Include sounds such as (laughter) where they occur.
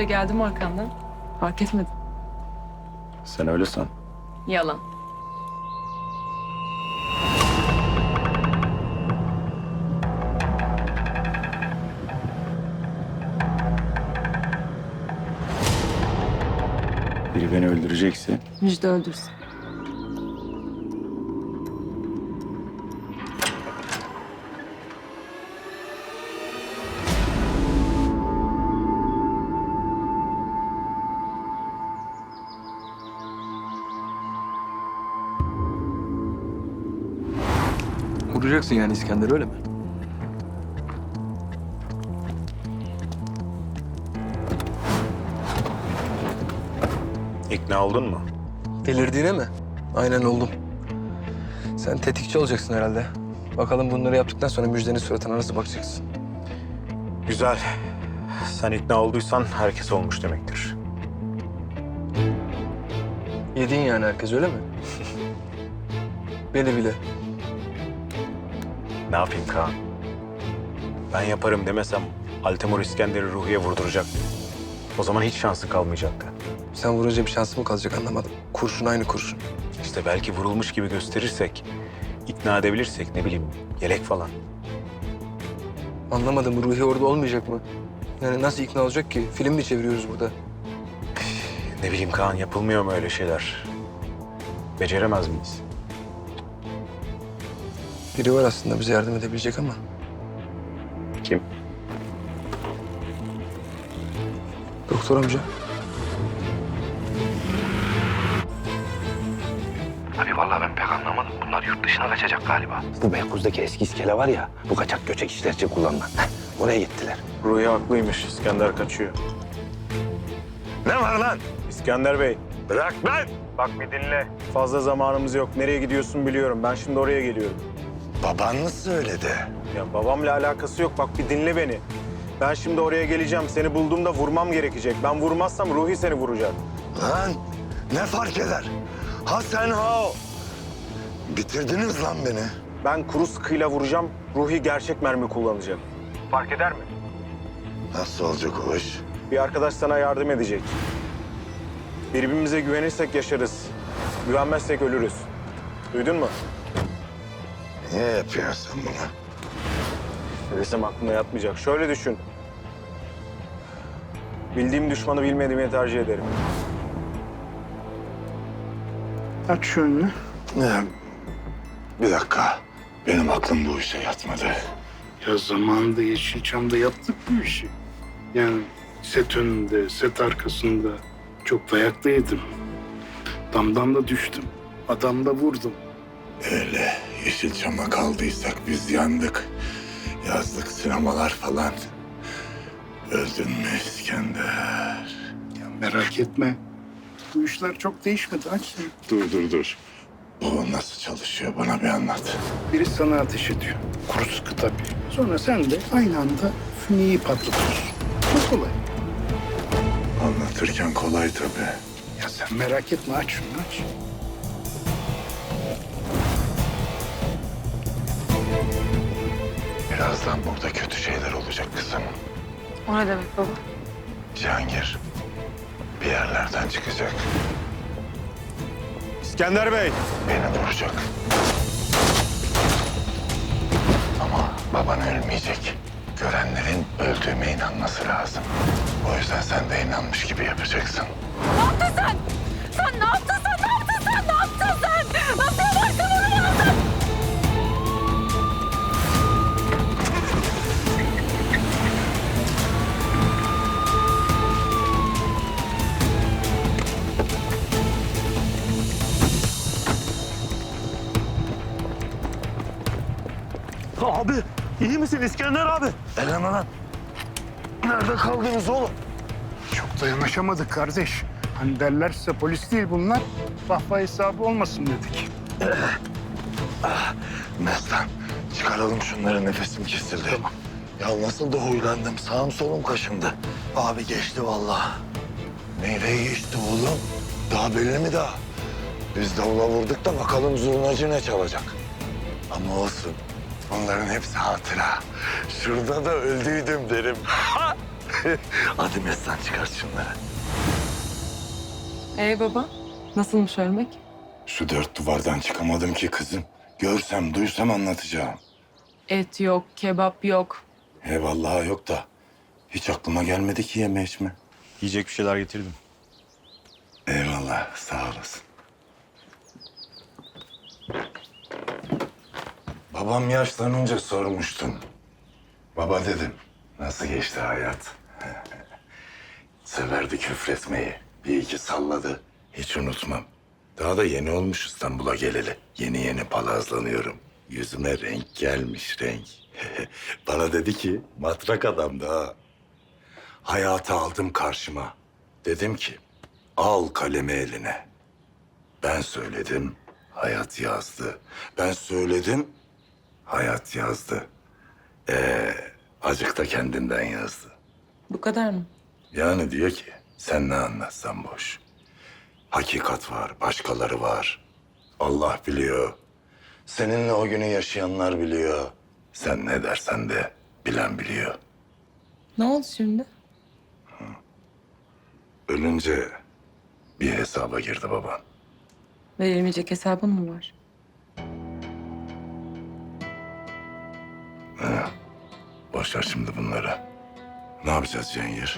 Gizlice geldim arkandan. Fark etmedim. Sen öyle san. Yalan. Biri beni öldürecekse Müjde öldürsün. Vuracaksın yani İskender öyle mi? ikna oldun mu? Delirdiğine mi? Aynen oldum. Sen tetikçi olacaksın herhalde. Bakalım bunları yaptıktan sonra müjdenin suratına nasıl bakacaksın? Güzel. Sen ikna olduysan herkes olmuş demektir. Yedin yani herkes öyle mi? Beni bile. Ne yapayım Kaan? Ben yaparım demesem Altemur İskender'i Ruhi'ye vurduracak. O zaman hiç şansı kalmayacaktı. Sen vurunca bir şansın mı kalacak anlamadım. Kurşun aynı kurşun. İşte belki vurulmuş gibi gösterirsek, ikna edebilirsek ne bileyim yelek falan. Anlamadım Ruhi orada olmayacak mı? Yani nasıl ikna olacak ki? Film mi çeviriyoruz burada? Ne bileyim Kaan yapılmıyor mu öyle şeyler? Beceremez miyiz? Biri var aslında bize yardım edebilecek ama. Kim? Doktor amca. Abi vallahi ben pek anlamadım. Bunlar yurt dışına kaçacak galiba. Bu Beykoz'daki eski iskele var ya, bu kaçak göçek işler için kullanılan. Heh, oraya gittiler. Ruhi haklıymış. İskender kaçıyor. Ne var lan? İskender Bey. Bırak lan! Bak bir dinle. Fazla zamanımız yok. Nereye gidiyorsun biliyorum. Ben şimdi oraya geliyorum. Baban mı söyledi? Ya babamla alakası yok. Bak bir dinle beni. Ben şimdi oraya geleceğim. Seni bulduğumda vurmam gerekecek. Ben vurmazsam Ruhi seni vuracak. Lan ne fark eder? Ha sen ha o. Bitirdiniz lan beni. Ben kuru sıkıyla vuracağım. Ruhi gerçek mermi kullanacak. Fark eder mi? Nasıl olacak o iş? Bir arkadaş sana yardım edecek. Birbirimize güvenirsek yaşarız. Güvenmezsek ölürüz. Duydun mu? Niye yapıyorsun bunu? Desem aklına yatmayacak. Şöyle düşün. Bildiğim düşmanı bilmediğimi tercih ederim. Aç şu önünü. Ne? Bir dakika. Benim aklım bu işe yatmadı. Ya zamanında Yeşilçam'da yaptık bu işi. Yani set önünde, set arkasında çok dayak da yedim. Damdan da düştüm. Adam da vurdum. Öyle Yeşilçam'a kaldıysak biz yandık. Yazdık sinemalar falan. Öldün mü İskender? Ya merak etme. Bu işler çok değişmedi. Aç. Dur dur dur. Bu nasıl çalışıyor bana bir anlat. Biri sana ateş ediyor. Kuru sıkı tabii. Sonra sen de aynı anda füneyi patlatıyorsun. Çok kolay. Anlatırken kolay tabii. Ya sen merak etme. Aç şunu aç. Birazdan burada kötü şeyler olacak kızım. O ne demek baba? Cihangir bir yerlerden çıkacak. İskender Bey! Beni vuracak. Ama baban ölmeyecek. Görenlerin öldüğüme inanması lazım. O yüzden sen de inanmış gibi yapacaksın. Ne yaptın sen? Abi iyi misin İskender abi? Eleme lan. Nerede kaldınız oğlum? Çok da yanaşamadık kardeş. Hani derlerse polis değil bunlar. Vahva hesabı olmasın dedik. Mestan çıkaralım şunları nefesim kesildi. Tamam. Ya nasıl da huylandım sağım solum kaşındı. Abi geçti vallahi. Neyle geçti oğlum? Daha belli mi daha? Biz davula vurduk da bakalım zurnacı ne çalacak. Ama olsun. Onların hepsi hatıra. Şurada da öldüydüm derim. (laughs) Hadi Mestan çıkar şunları. Ee baba, nasılmış ölmek? Şu dört duvardan çıkamadım ki kızım. Görsem, duysam anlatacağım. Et yok, kebap yok. Eyvallah yok da. Hiç aklıma gelmedi ki yeme içme. Yiyecek bir şeyler getirdim. Eyvallah, sağ olasın. Babam yaşlanınca sormuştum. Baba dedim, nasıl geçti hayat? (laughs) Severdi küfretmeyi. Bir iki salladı. Hiç unutmam. Daha da yeni olmuş İstanbul'a geleli. Yeni yeni palazlanıyorum. Yüzüme renk gelmiş renk. (laughs) Bana dedi ki matrak adam da. Hayatı aldım karşıma. Dedim ki al kalemi eline. Ben söyledim, hayat yazdı. Ben söyledim, hayat yazdı. Ee, acık da kendinden yazdı. Bu kadar mı? Yani diyor ki sen ne anlatsan boş. Hakikat var, başkaları var. Allah biliyor. Seninle o günü yaşayanlar biliyor. Sen ne dersen de bilen biliyor. Ne oldu şimdi? Ölünce bir hesaba girdi baban. Verilmeyecek hesabın mı var? Boş ver şimdi bunları. Ne yapacağız Cengiz?